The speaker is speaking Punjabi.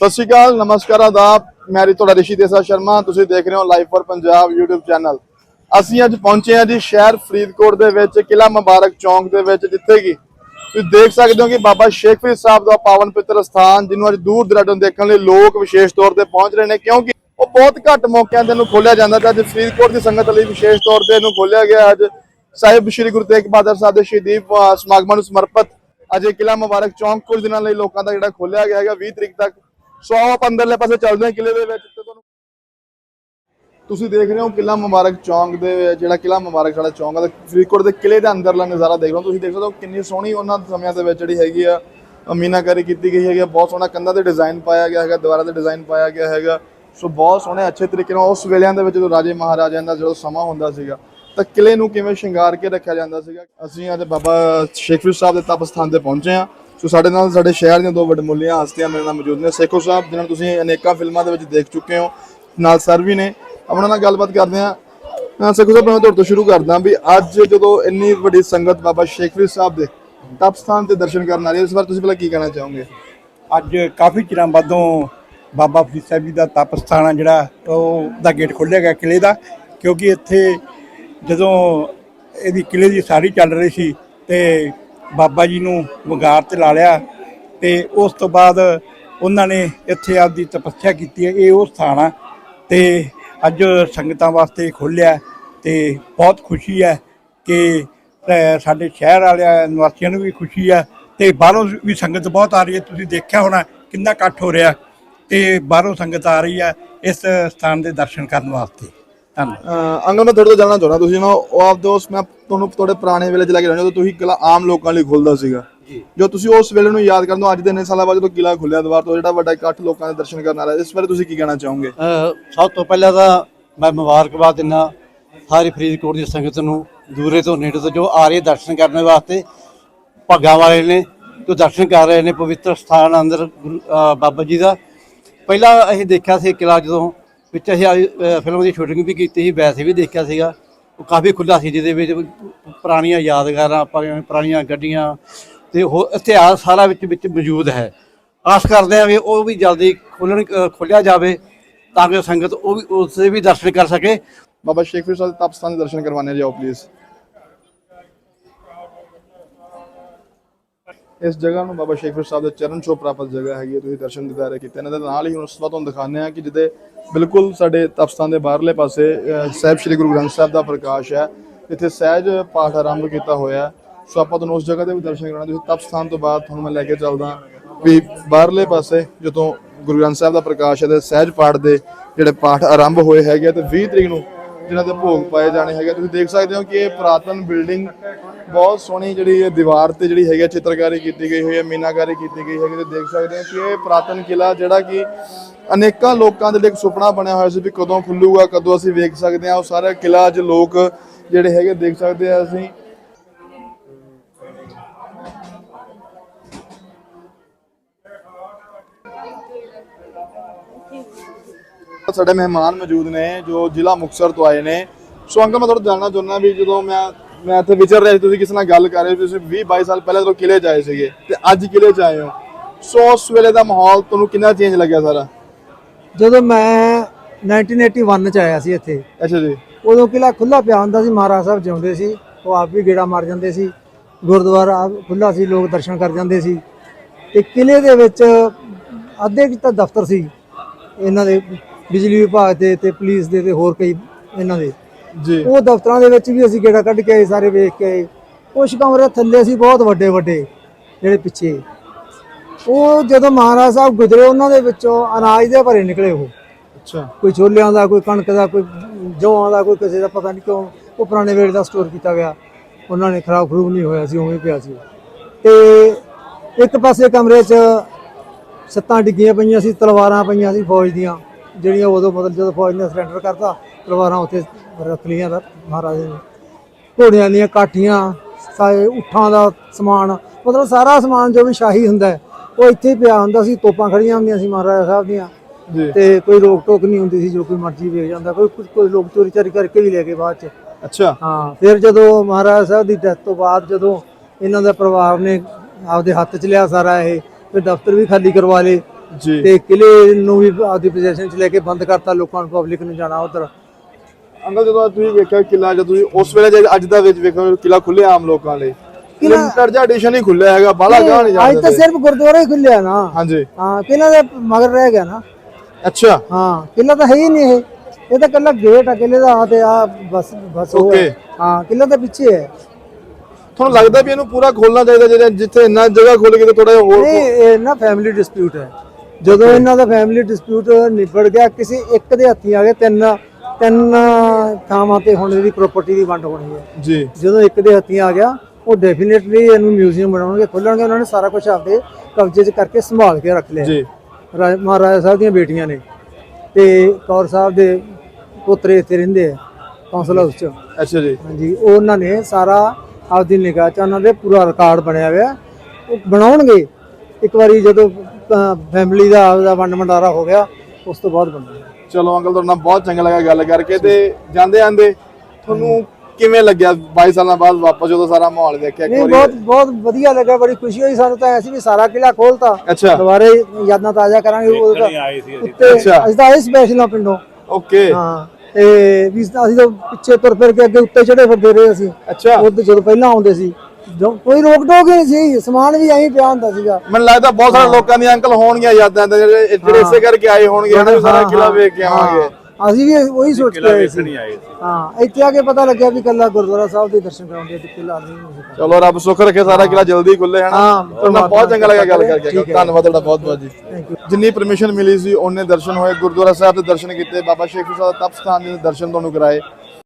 ਸਤਿ ਸ਼੍ਰੀ ਅਕਾਲ, ਨਮਸਕਾਰ, ਆਦਾਬ। ਮੈਂ ਤੁਹਾਡਾ ਰਿਸ਼ੀ ਦੇਸਾ ਸ਼ਰਮਾ। ਤੁਸੀਂ ਦੇਖ ਰਹੇ ਹੋ live for Punjab YouTube channel ਅਸੀਂ ਅੱਜ ਪਹੁੰਚੇ ਹਾਂ ਜੀ ਸ਼ਹਿਰ ਫਰੀਦਕੋਟ ਦੇ ਵਿੱਚ ਕਿਲਾ ਮੁਬਾਰਕ ਚੌਂਕ ਦੇ ਵਿੱਚ, ਜਿੱਥੇ ਕਿ ਤੁਸੀਂ ਦੇਖ ਸਕਦੇ ਹੋ ਕਿ ਬਾਬਾ ਸ਼ੇਖ ਫਰੀਦ ਸਾਹਿਬ ਦਾ ਪਾਵਨ ਪਿੱਤਰ ਸਥਾਨ, ਜਿਹਨੂੰ ਅੱਜ ਦੂਰ ਦਰਾਡੋਂ ਦੇਖਣ ਲਈ ਲੋਕ ਵਿਸ਼ੇਸ਼ ਤੌਰ ਤੇ ਪਹੁੰਚ ਰਹੇ ਨੇ, ਕਿਉਂਕਿ ਉਹ ਬਹੁਤ ਘੱਟ ਮੌਕਿਆਂ ਤੇ ਇਹਨੂੰ ਖੋਲਿਆ ਜਾਂਦਾ ਤੇ ਅੱਜ ਫਰੀਦਕੋਟ ਦੀ ਸੰਗਤ ਲਈ ਵਿਸ਼ੇਸ਼ ਤੌਰ ਤੇ ਇਹਨੂੰ ਖੋਲਿਆ ਗਿਆ। ਅੱਜ ਸਾਹਿਬ ਸ਼੍ਰੀ ਗੁਰੂ ਤੇਗ ਬਹਾਦਰ ਸਾਹਿਬ ਦੇ ਸ਼ਹੀਦੀ ਸਮਾਗਮਾਂ ਨੂੰ ਸਮਰਪਿਤ ਅੱਜ ਇਹ ਕਿਲਾ ਮੁਬਾਰਕ ਚੌਂਕ ਕੁਝ ਦਿਨਾਂ ਲਈ ਲੋਕਾਂ ਦਾ ਜਿਹੜਾ ਖੋਲਿਆ ਗਿਆ ਹੈਗਾ। 20 ਤਰੀਕ ਤੱਕ ਸੋ ਆਓ ਆਪਾਂ ਅੰਦਰਲੇ ਪਾਸੇ ਚੱਲਦੇ ਹਾਂ ਕਿਲੇ ਦੇ ਵਿੱਚ ਤੇ ਤੁਹਾਨੂੰ ਤੁਸੀਂ ਦੇਖ ਰਹੇ ਹੋ ਕਿਲਾ ਮੁਬਾਰਕ ਚੌਂਕ ਦੇ ਜਿਹੜਾ ਕਿਲਾ ਮੁਬਾਰਕ ਸਾਡਾ ਚੌਂਕ ਹੈ ਫਰੀਦਕੋਟ ਦੇ ਕਿਲੇ ਦਾ ਅੰਦਰਲਾ ਨਜ਼ਾਰਾ ਦੇਖ ਰਹੇ ਹੋ। ਤੁਸੀਂ ਦੇਖ ਸਕਦੇ ਹੋ ਕਿੰਨੀ ਸੋਹਣੀ ਉਹਨਾਂ ਸਮਿਆਂ ਦੇ ਵਿੱਚ ਜਿਹੜੀ ਹੈਗੀ ਆ ਅ, ਮੀਨਾਕਾਰੀ ਕੀਤੀ ਗਈ ਹੈਗੀ ਆ, ਬਹੁਤ ਸੋਹਣਾ ਕੰਧਾਂ ਤੇ ਡਿਜ਼ਾਈਨ ਪਾਇਆ ਗਿਆ ਹੈਗਾ ਦੀਵਾਰਾਂ ਤੇ ਡਿਜ਼ਾਈਨ ਪਾਇਆ ਗਿਆ ਹੈਗਾ। ਸੋ ਬਹੁਤ ਸੋਹਣੇ ਅੱਛੇ ਤਰੀਕੇ ਨਾਲ ਉਸ ਵੇਲਿਆਂ ਦੇ ਵਿੱਚ ਜਦੋਂ ਰਾਜੇ ਮਹਾਰਾਜਿਆਂ ਦਾ ਜਦੋਂ ਸਮਾਂ ਹੁੰਦਾ ਸੀਗਾ ਤਾਂ ਕਿਲੇ ਨੂੰ ਕਿਵੇਂ ਸ਼ਿੰਗਾਰ ਕੇ ਰੱਖਿਆ ਜਾਂਦਾ ਸੀਗਾ। ਅਸੀਂ ਅੱਜ ਬਾਬਾ ਸ਼ੇਖਪੁਰ ਸਾਹਿਬ ਦੇ ਤਪ ਸਥਾਨ ਤੇ ਪਹੁੰਚੇ ਹਾਂ। ਸੋ ਸਾਡੇ ਨਾਲ ਸਾਡੇ ਸ਼ਹਿਰ ਦੀਆਂ ਦੋ ਵੱਡਮੁੱਲੀਆਂ ਹਸਤੀਆਂ ਮੇਰੇ ਨਾਲ ਮੌਜੂਦ ਨੇ। ਸੇਖੋ ਸਾਹਿਬ, ਜਿਨ੍ਹਾਂ ਨੂੰ ਤੁਸੀਂ ਅਨੇਕਾਂ ਫਿਲਮਾਂ ਦੇ ਵਿੱਚ ਦੇਖ ਚੁੱਕੇ ਹੋ, ਨਾਲ ਸਰ ਵੀ ਨੇ। ਆਪਣਾ ਨਾਲ ਗੱਲਬਾਤ ਕਰਦੇ ਹਾਂ। ਅਹ ਸੇਖੋ ਸਾਹਿਬ, ਮੈਂ ਤੁਹਾਡੇ ਤੋਂ ਸ਼ੁਰੂ ਕਰਦਾ ਵੀ ਅੱਜ ਜਦੋਂ ਇੰਨੀ ਵੱਡੀ ਸੰਗਤ ਬਾਬਾ ਸ਼ੇਖਵੀਰ ਸਾਹਿਬ ਦੇ ਤਪ ਸਥਾਨ ਤੇ ਦਰਸ਼ਨ ਕਰਨ ਆ ਰਹੀ ਹੈ, ਇਸ ਵਾਰ ਤੁਸੀਂ ਪਹਿਲਾਂ ਕੀ ਕਹਿਣਾ ਚਾਹੋਗੇ? ਅੱਜ ਕਾਫੀ ਚਿਰਾਂ ਬਾਅਦੋਂ ਬਾਬਾ ਫਰੀਦ ਸਾਹਿਬ ਜੀ ਦਾ ਤਪ ਸਥਾਨ ਆ ਜਿਹੜਾ, ਉਹ ਦਾ ਗੇਟ ਖੋਲ੍ਹਿਆ ਗਿਆ ਕਿਲੇ ਦਾ, ਕਿਉਂਕਿ ਇੱਥੇ ਜਦੋਂ ਇਹਦੀ ਕਿਲੇ ਦੀ ਸਾਰੀ ਚੱਲ ਰਹੀ ਸੀ ਤੇ ਬਾਬਾ ਜੀ ਨੂੰ ਵਗਾਰ ਤੇ ਲਾ ਲਿਆ ਤੇ ਉਸ ਤੋਂ ਬਾਅਦ ਉਹਨਾਂ ਨੇ ਇੱਥੇ ਆਪਦੀ ਤਪੱਸਿਆ ਕੀਤੀ ਹੈ। ਇਹ ਉਹ ਸਥਾਨ ਆ ਤੇ ਅੱਜ ਸੰਗਤਾਂ ਵਾਸਤੇ ਖੋਲਿਆ ਤੇ ਬਹੁਤ ਖੁਸ਼ੀ ਹੈ ਕਿ ਸਾਡੇ ਸ਼ਹਿਰ ਵਾਲਿਆਂ, ਨਿਵਾਸੀਆਂ ਨੂੰ ਵੀ ਖੁਸ਼ੀ ਹੈ ਤੇ ਬਾਹਰੋਂ ਵੀ ਸੰਗਤ ਬਹੁਤ ਆ ਰਹੀ ਹੈ। ਤੁਸੀਂ ਦੇਖਿਆ ਹੋਣਾ ਕਿੰਨਾ ਇਕੱਠ ਹੋ ਰਿਹਾ ਤੇ ਬਾਹਰੋਂ ਸੰਗਤ ਆ ਰਹੀ ਹੈ ਇਸ ਸਥਾਨ ਦੇ ਦਰਸ਼ਨ ਕਰਨ ਵਾਸਤੇ। ਧੰਨਵਾਦ। ਅੰਗਨ ਮੈਂ ਤੁਹਾਡੇ ਤੋਂ ਜਾਣਨਾ ਚਾਹੁੰਦਾ ਤੁਸੀਂ ਨਾ ਉਹ ਆਪ ਦੋਸਤ ਮੈਂ ਤੁਹਾਨੂੰ ਤੁਹਾਡੇ ਪੁਰਾਣੇ ਵੇਲੇ ਚ ਲੈ ਕੇ ਜਾਣਾ ਜਦੋਂ ਤੁਸੀਂ ਕਿਲਾ ਆਮ ਲੋਕਾਂ ਲਈ ਖੁੱਲਦਾ ਸੀਗਾ। ਜੋ। ਤੁਸੀਂ ਉਸ ਵੇਲੇ ਨੂੰ ਯਾਦ ਕਰਦੇ ਹੋ ਅੱਜ ਦੇ ਇੰਨੇ ਸਾਲਾਂ ਬਾਅਦ ਜਦੋਂ ਕਿਲਾ ਖੁੱਲਿਆ ਦੁਬਾਰ ਤੋਂ ਜਿਹੜਾ ਵੱਡਾ ਇਕੱਠ ਲੋਕਾਂ ਦੇ ਦਰਸ਼ਨ ਕਰਨ ਆ ਰਿਹਾ ਇਸ ਬਾਰੇ ਤੁਸੀਂ ਕੀ ਕਹਿਣਾ ਚਾਹੋਗੇ? ਸਭ ਤੋਂ ਪਹਿਲਾਂ ਤਾਂ ਮੈਂ ਮੁਬਾਰਕਬਾਦ ਦਿੰਦਾ ਸਾਰੀ ਫਰੀਦਕੋਟ ਦੀ ਸੰਗਤ ਨੂੰ ਦੂਰੇ ਤੋਂ ਨੇੜੇ ਤੋਂ ਜੋ ਆ ਰਹੀ ਦਰਸ਼ਨ ਕਰਨ ਵਾਸਤੇ ਭੱਗਾਂ ਵਾਲੇ ਨੇ ਜੋ ਦਰਸ਼ਨ ਕਰ ਰਹੇ ਨੇ ਪਵਿੱਤਰ ਸਥਾਨ ਅੰਦਰ ਬਾਬਾ ਜੀ ਦਾ। ਪਹਿਲਾਂ ਅਸੀਂ ਦੇਖਿਆ ਸੀ ਕਿਲਾ ਜਦੋਂ ਵਿੱਚ ਅਸੀਂ ਅ, ਫਿਲਮ ਦੀ ਸ਼ੂਟਿੰਗ ਵੀ ਕੀਤੀ ਸੀ ਵੈਸੇ ਵੀ ਦੇਖਿਆ ਸੀਗਾ। ਉਹ ਕਾਫੀ ਖੁੱਲਾ ਸੀ ਜਿਹਦੇ ਵਿੱਚ ਪੁਰਾਣੀਆਂ ਯਾਦਗਾਰਾਂ ਪੁਰਾਣੀਆਂ ਪੁਰਾਣੀਆਂ ਗੱਡੀਆਂ ਤੇ ਹੋਰ ਇਤਿਹਾਸ ਸਾਰਾ ਵਿੱਚ ਵਿੱਚ ਮੌਜੂਦ ਹੈ। ਆਸ ਕਰਦੇ ਹਾਂ ਵੀ ਉਹ ਵੀ ਜਲਦੀ ਖੋਲਣ ਖੋਲਿਆ ਜਾਵੇ ਤਾਂ ਕਿ ਸੰਗਤ ਉਹ ਵੀ ਉਸ ਦੇ ਵੀ ਦਰਸ਼ਨ ਕਰ ਸਕੇ। ਬਾਬਾ ਸ਼ੇਖਵੀਰ ਸਾਹਿਬ ਦੇ ਤਪ ਸਥਾਨ ਦੇ ਦਰਸ਼ਨ ਕਰਵਾਣੇ ਜਾਓ ਇਸ ਜਗ੍ਹਾ ਨੂੰ ਬਾਬਾ ਸ਼ੇਖਪੁਰ ਸਾਹਿਬ ਦੇ ਚਰਨ ਛੋਹ ਪ੍ਰਾਪਤ ਜਗ੍ਹਾ ਹੈਗੀ ਹੈ, ਤੁਸੀਂ ਦਰਸ਼ਨ ਦਿਦਾਰੇ ਕੀਤੇ ਨੇ। ਤੇ ਨਾਲ ਹੀ ਹੁਣ ਉਸ ਤੁਹਾਨੂੰ ਦਿਖਾਉਂਦੇ ਆ ਕਿ ਜਿਹਦੇ ਬਿਲਕੁਲ ਸਾਡੇ ਤਪ ਸਥਾਨ ਦੇ ਬਾਹਰਲੇ ਪਾਸੇ ਸਾਹਿਬ ਸ੍ਰੀ ਗੁਰੂ ਗ੍ਰੰਥ ਸਾਹਿਬ ਦਾ ਪ੍ਰਕਾਸ਼ ਹੈ। ਇੱਥੇ ਸਹਿਜ ਪਾਠ ਆਰੰਭ ਕੀਤਾ ਹੋਇਆ ਸੋ ਆਪਾਂ ਤੁਹਾਨੂੰ ਉਸ ਜਗ੍ਹਾ ਦੇ ਵੀ ਦਰਸ਼ਨ ਕਰਾਉਣਾ। ਤੁਸੀਂ ਤਪ ਸਥਾਨ ਤੋਂ ਬਾਅਦ ਤੁਹਾਨੂੰ ਮੈਂ ਲੈ ਕੇ ਚੱਲਦਾ ਵੀ ਬਾਹਰਲੇ ਪਾਸੇ, ਜਦੋਂ ਗੁਰੂ ਗ੍ਰੰਥ ਸਾਹਿਬ ਦਾ ਪ੍ਰਕਾਸ਼ ਹੈ, ਤੇ ਸਹਿਜ ਪਾਠ ਦੇ ਜਿਹੜੇ ਪਾਠ ਆਰੰਭ ਹੋਏ ਹੈਗੇ ਆ, ਤੇ 20 ਤਰੀਕ ਨੂੰ ਜਿਨ੍ਹਾਂ ਦੇ ਭੋਗ ਪਾਏ ਜਾਣੇ ਹੈਗੇ ਤੁਸੀਂ ਦੇਖ ਸਕਦੇ ਹੋ ਕਿ ਇਹ ਪੁਰਾਤਨ ਬਿਲਡਿੰਗ ਬਹੁਤ ਸੋਹਣੀ ਜਿਹੜੀ ਇਹ ਦੀਵਾਰ ਤੇ ਜਿਹੜੀ ਹੈਗੀ ਆ, ਚਿੱਤਰਕਾਰੀ ਕੀਤੀ ਗਈ ਹੋਈ ਹੈ, ਮੀਨਾਕਾਰੀ ਕੀਤੀ ਗਈ ਹੈਗੀ ਤੇ ਦੇਖ ਸਕਦੇ ਹੋ ਕਿ ਇਹ ਪੁਰਾਤਨ ਕਿਲਾ ਜਿਹੜਾ ਕਿ ਅਨੇਕਾਂ ਲੋਕਾਂ ਦੇ ਲਈ ਇੱਕ ਸੁਪਨਾ ਬਣਿਆ ਹੋਇਆ ਸੀ ਵੀ ਕਦੋਂ ਖੁੱਲੂਗਾ, ਕਦੋਂ ਅਸੀਂ ਵੇਖ ਸਕਦੇ ਹਾਂ। ਉਹ ਸਾਰਾ ਕਿਲਾ ਅੱਜ ਲੋਕ ਜਿਹੜੇ ਹੈਗੇ ਦੇਖ ਸਕਦੇ ਆ ਅਸੀਂ। ਸਾਡੇ ਮਹਿਮਾਨ ਮੌਜੂਦ ਨੇ ਜੋ ਜ਼ਿਲ੍ਹਾ ਮੁਕਤਸਰ ਤੋਂ ਆਏ ਨੇ। ਸੋ ਅੰਕਲ ਮੈਂ ਤੁਹਾਨੂੰ ਜਾਣਨਾ ਚਾਹੁੰਦਾ ਵੀ ਜਦੋਂ ਮੈਂ ਮੈਂ ਇੱਥੇ ਵਿਚਰ ਰਿਹਾ ਸੀ ਤੁਸੀਂ ਕਿਸੇ ਨਾਲ ਗੱਲ ਕਰ ਰਹੇ ਸੀ ਤੁਸੀਂ 20 22 ਸਾਲ ਪਹਿਲਾਂ ਜਦੋਂ ਕਿਲੇ ਆਏ ਸੀਗੇ ਤੇ ਅੱਜ ਕਿਲੇ 'ਚ ਆਏ ਹੋ। ਸੋ ਉਸ ਵੇਲੇ ਦਾ ਮਾਹੌਲ ਤੁਹਾਨੂੰ ਕਿੰਨਾ ਚੇਂਜ ਲੱਗਿਆ ਸਾਰਾ? ਜਦੋਂ ਮੈਂ 1981 ਚ ਆਇਆ ਸੀ ਇੱਥੇ। ਅੱਛਾ ਜੀ। ਉਦੋਂ ਕਿਲਾ ਖੁੱਲਾ ਪਿਆ ਹੁੰਦਾ ਸੀ ਮਹਾਰਾਜ ਸਾਹਿਬ ਜਿਉਂਦੇ ਸੀ ਉਹ ਆਪ ਵੀ ਗੇੜਾ ਮਾਰ ਜਾਂਦੇ ਸੀ। ਗੁਰਦੁਆਰਾ ਖੁੱਲਾ ਸੀ ਲੋਕ ਦਰਸ਼ਨ ਕਰ ਜਾਂਦੇ ਸੀ। ਤੇ ਕਿਲੇ ਦੇ ਵਿੱਚ ਅੱਧੇ ਕੁ ਤਾਂ ਦਫ਼ਤਰ ਸੀ ਇਹਨਾਂ ਦੇ ਬਿਜਲੀ ਵਿਭਾਗ ਦੇ ਤੇ ਪੁਲਿਸ ਦੇ ਤੇ ਹੋਰ ਕਈ ਇਹਨਾਂ ਦੇ। ਜੀ। ਉਹ ਦਫ਼ਤਰਾਂ ਦੇ ਵਿੱਚ ਵੀ ਅਸੀਂ ਗੇੜਾ ਕੱਢ ਕੇ ਆਏ ਸਾਰੇ ਵੇਖ ਕੇ ਆਏ। ਕੁਝ ਕਮਰੇ ਥੱਲੇ ਸੀ ਬਹੁਤ ਵੱਡੇ ਵੱਡੇ ਜਿਹੜੇ ਪਿੱਛੇ। ਉਹ ਜਦੋਂ ਮਹਾਰਾਜ ਸਾਹਿਬ ਗੁਜ਼ਰੇ ਉਹਨਾਂ ਦੇ ਵਿੱਚੋਂ ਅਨਾਜ ਦੇ ਭਰੇ ਨਿਕਲੇ ਉਹ। ਅੱਛਾ। ਕੋਈ ਛੋਲਿਆਂ ਦਾ ਕੋਈ ਕਣਕ ਦਾ ਕੋਈ ਜੌਆਂ ਦਾ ਕੋਈ ਕਿਸੇ ਦਾ ਪਤਾ ਨਹੀਂ ਕਿਉਂ ਉਹ ਪੁਰਾਣੇ ਵੇਲੇ ਦਾ ਸਟੋਰ ਕੀਤਾ ਗਿਆ। ਉਹਨਾਂ ਨੇ ਖਰਾਬ ਖਰੂਬ ਨਹੀਂ ਹੋਇਆ ਸੀ ਉਵੇਂ ਪਿਆ ਸੀ। ਤੇ ਇੱਕ ਪਾਸੇ ਕਮਰੇ 'ਚ ਸੱਤਾਂ ਡਿੱਗੀਆਂ ਪਈਆਂ ਸੀ ਤਲਵਾਰਾਂ ਪਈਆਂ ਸੀ ਫੌਜ ਦੀਆਂ। ਜਿਹੜੀਆਂ ਉਦੋਂ ਮਤਲਬ ਜਦੋਂ ਫੌਜ ਨੇ ਸਰੈਂਡਰ ਕਰਤਾ ਤਲਵਾਰਾਂ ਉੱਥੇ ਰੱਖ ਲਈਆਂ ਮਹਾਰਾਜੇ ਨੇ। ਘੋੜਿਆਂ ਦੀਆਂ ਕਾਠੀਆਂ ਸਾਰੇ ਉਠਾਂ ਦਾ ਸਮਾਨ ਮਤਲਬ ਸਾਰਾ ਸਮਾਨ ਜੋ ਵੀ ਸ਼ਾਹੀ ਹੁੰਦਾ ਹੈ, ਉਹ ਇੱਥੇ ਪਿਆ ਹੁੰਦਾ ਸੀ ਤੋਪਾਂ ਖੜੀਆਂ ਹੁੰਦੀਆਂ ਸੀ ਮਹਾਰਾਜਾ ਸਾਹਿਬ ਦੀਆਂ। ਤੇ ਕੋਈ ਰੋਕ ਟੋਕ ਨਹੀਂ ਹੁੰਦੀ ਸੀ ਜੋ ਕੋਈ ਮਰਜ਼ੀ ਵੇਚ ਜਾਂਦਾ ਕੋਈ ਕੁਝ ਕੋਈ ਲੋਕ ਚੋਰੀ ਚਾਰੀ ਕਰਕੇ ਵੀ ਲੈ ਗਏ ਬਾਅਦ ਚ। ਅੱਛਾ। ਹਾਂ ਫਿਰ ਜਦੋਂ ਮਹਾਰਾਜ ਸਾਹਿਬ ਦੀ ਡੈਥ ਤੋਂ ਬਾਅਦ ਜਦੋਂ ਇਹਨਾਂ ਦਾ ਪਰਿਵਾਰ ਨੇ ਆਪਦੇ ਹੱਥ 'ਚ ਲਿਆ ਸਾਰਾ ਇਹ ਫਿਰ ਦਫ਼ਤਰ ਵੀ ਖਾਲੀ ਕਰਵਾ ਲਏ। ਜੀ। ਤੇ ਕਿਲੇ ਨੂੰ ਵੀ ਆਪਦੀ ਪੋਜੀਸ਼ਨ 'ਚ ਲੈ ਕੇ ਬੰਦ ਕਰਤਾ ਲੋਕਾਂ ਨੂੰ ਪਬਲਿਕ ਨੂੰ ਜਾਣਾ ਉਧਰ। ਅੰਕਲ ਜਦੋਂ ਤੁਸੀਂ ਵੇਖਿਆ ਕਿਲਾ ਜਦੋਂ ਤੁਸੀਂ ਉਸ ਵੇਲੇ ਜੇ ਅੱਜ ਦਾ ਵਿੱਚ ਵੇਖੋ ਕਿਲਾ ਖੁੱਲਿਆ ਆਮ ਲੋਕਾਂ ਲਈ ਲਿਮਟਡ ਜਿਹਾ ਐਡੀਸ਼ਨ ਹੀ ਖੁੱਲਿਆ ਹੈਗਾ ਬਾਲਾ ਗਾਹ ਨਹੀਂ ਅੱਜ ਤਾਂ ਜਾਂਦੇ ਸਿਰਫ ਗੁਰਦੁਆਰਾ ਹੀ ਖੁੱਲਿਆ ਨਾ। ਹਾਂਜੀ। ਹਾਂ ਕਿਲਾ ਦੇ ਮਗਰ ਰਹਿ ਗਿਆ ਨਾ। ਅੱਛਾ। ਹਾਂ ਕਿਲਾ ਤਾਂ ਹੈ ਹੀ ਨਹੀਂ ਇਹ। ਇਹ ਤਾਂ ਕੱਲਾ ਗੇਟ ਆ ਕਿਲੇ ਦਾ ਆ ਤੇ ਆ ਬਸ ਬਸ ਉਹ ਹੈ। ਕਿਲਾ ਤਾਂ ਪਿੱਛੇ ਹੈ। ਤੁਹਾਨੂੰ ਲੱਗਦਾ ਵੀ ਇਹਨੂੰ ਪੂਰਾ ਖੋਲਣਾ ਚਾਹੀਦਾ ਜਿਹੜਾ ਜਿੱਥੇ ਇੰਨਾ ਜਗ੍ਹਾ ਖੁੱਲ ਗਈ ਤੇ ਥੋੜਾ ਜਿਹਾ ਹੋਰ ਨਹੀਂ ਇਹ ਨਾ ਫੈਮਿਲੀ ਡਿਸਪਿਊਟ ਹੈ। ਜਦੋਂ ਇਹਨਾਂ ਦਾ ਫੈਮਿਲੀ ਡਿਸਪਿਊਟ ਨਿਬੜ ਗਿਆ ਕਿਸੇ ਇੱਕ ਦੇ ਹੱਥੀ ਆ ਗਏ ਤਿੰਨ ਤਿੰਨ ਥਾਵਾਂ ਤੇ ਹੁਣ ਇਹਦੀ ਪ੍ਰਾਪਰਟੀ ਦੀ ਵੰਡ ਹੋਣੀ ਹੈ। ਜੀ। ਜਦੋਂ ਇੱਕ ਦੇ ਹੱਥੀ ਆ ਗਿਆ ਉਹ ਡੈਫੀਨਿਟਲੀ ਇਹਨੂੰ ਮਿਊਜ਼ੀਅਮ ਬਣਾਉਣਗੇ ਖੋਲਣਗੇ ਉਹਨਾਂ ਨੇ ਸਾਰਾ ਕੁਝ ਆਪਦੇ ਕਬਜ਼ੇ 'ਚ ਕਰਕੇ ਸੰਭਾਲ ਕੇ ਰੱਖ ਲਿਆ। ਜੀ। ਰਾਜ- ਮਹਾਰਾਜਾ ਸਾਹਿਬ ਦੀਆਂ ਬੇਟੀਆਂ ਨੇ ਤੇ ਕੌਰ ਸਾਹਿਬ ਦੇ ਪੁੱਤਰੇ ਇੱਥੇ ਰਹਿੰਦੇ ਆ ਕੌਂਸਲ ਹਾਊਸ 'ਚ। ਅੱਛਾ ਜੀ। ਹਾਂਜੀ ਉਹ ਉਹਨਾਂ ਨੇ ਸਾਰਾ ਆਪਦੀ ਨਿਗਾਹ 'ਚ ਉਹਨਾਂ ਦੇ ਪੂਰਾ ਰਿਕਾਰਡ ਬਣਿਆ ਹੋਇਆ। ਉਹ ਬਣਾਉਣਗੇ ਇੱਕ ਵਾਰੀ ਜਦੋਂ ਫੈਮਿਲੀ ਦਾ ਆਪਦਾ ਵੰਡ ਵੰਡਾਰਾ ਹੋ ਗਿਆ ਉਸ ਤੋਂ ਬਾਅਦ ਬਣਾਉਣਗੇ ਚਲੋ ਅੰਕਲ ਤੁਹਾਡੇ ਬਹੁਤ ਚੰਗਾ ਲੱਗਾ ਗੱਲ ਕਰਕੇ ਤੇ ਜਾਂਦੇ ਜਾਂਦੇ ਤੁਹਾਨੂੰ ਕਿਵੇਂ ਲੱਗਿਆ? 22 ਸਾਲਾਂ ਬਾਅਦ ਵਾਪਸ ਜਦੋਂ ਸਾਰਾ ਮਾਹੌਲ ਦੇਖਿਆ ਨਹੀਂ ਬਹੁਤ ਬਹੁਤ ਵਧੀਆ ਲੱਗਾ ਬੜੀ ਖੁਸ਼ੀ ਹੋਈ ਸਾਨੂੰ ਤਾਂ ਐਸੀ ਵੀ ਸਾਰਾ ਕਿਲਾ ਖੋਲਤਾ। ਅੱਛਾ। ਦੁਬਾਰੇ ਯਾਦਾਂ ਤਾਜ਼ਾ ਕਰਾਂਗੇ ਉਹ ਤਾਂ। ਅਸੀਂ ਤਾਂ ਆਏ ਸਪੈਸ਼ਲ ਆ ਪਿੰਡੋਂ। ਓਕੇ ਹਾਂ ਤੇ ਵੀ ਅਸੀਂ ਤਾਂ ਪਿੱਛੇ ਤੁਰ ਫਿਰ ਕੇ ਅੱਗੇ ਉੱਤੇ ਚੜੇ ਫਿਰਦੇ ਰਹੇ ਅਸੀਂ। ਅੱਛਾ। ਉਹ ਜਦੋਂ ਪਹਿਲਾਂ ਆਉਂਦੇ ਸੀ। ਜੋ ਕੋਈ ਰੋਕ ਟੋਕ ਹੀ ਨਹੀਂ ਸੀ ਸਮਾਨ ਵੀ ਐਂ ਪਿਆ ਹੁੰਦਾ ਸੀਗਾ। ਮੈਨੂੰ ਲੱਗਦਾ ਬਹੁਤ ਸਾਰੇ ਲੋਕਾਂ ਦੀਆਂ ਅੰਕਲ ਹੋਣਗੀਆਂ ਯਾਦਾਂ ਤੇ ਜਿਹੜੇ ਜਿਹੜੇ ਇਸੇ ਕਰਕੇ ਆਏ ਹੋਣਗੇ ਹਨਾ ਵੀ ਸਾਰਾ ਕਿਲਾ ਵੇਖ ਕੇ ਆਵਾਂਗੇ। ਅਸੀਂ ਵੀ ਉਹੀ ਸੋਚ ਕੇ ਆਏ ਸੀ। ਹਾਂ ਇੱਥੇ ਆ ਕੇ ਪਤਾ ਲੱਗਿਆ ਵੀ ਕੱਲਾ ਗੁਰਦੁਆਰਾ ਸਾਹਿਬ ਦੇ ਦਰਸ਼ਨ ਕਰਾਉਂਦੇ ਤੇ ਕਿਲਾ ਨਹੀਂ ਹੋ ਸਕਦਾ ਚਲੋ ਰੱਬ ਸੁੱਖ ਰੱਖੇ ਸਾਰਾ ਕਿਲਾ ਜਲਦੀ ਖੁੱਲੇ ਹਨਾ। ਨਾਲ ਬਹੁਤ ਚੰਗਾ ਲੱਗਾ ਗੱਲ ਕਰਕੇ। ਧੰਨਵਾਦ ਤੁਹਾਡਾ ਬਹੁਤ ਬਹੁਤ ਜੀ। ਜਿੰਨੀ ਪਰਮਿਸ਼ਨ ਮਿਲੀ ਸੀ ਉਹਨੇ ਦਰਸ਼ਨ ਹੋਏ ਗੁਰਦੁਆਰਾ ਸਾਹਿਬ ਦੇ ਦਰਸ਼ਨ ਕੀਤੇ ਬਾਬਾ ਸ਼ੇਖ ਸਾਹਿਬ ਦਾ ਤਪ ਸਥਾਨ ਦੇ ਦਰਸ਼ਨ ਤੁਹਾਨੂੰ ਕਰਾਏ।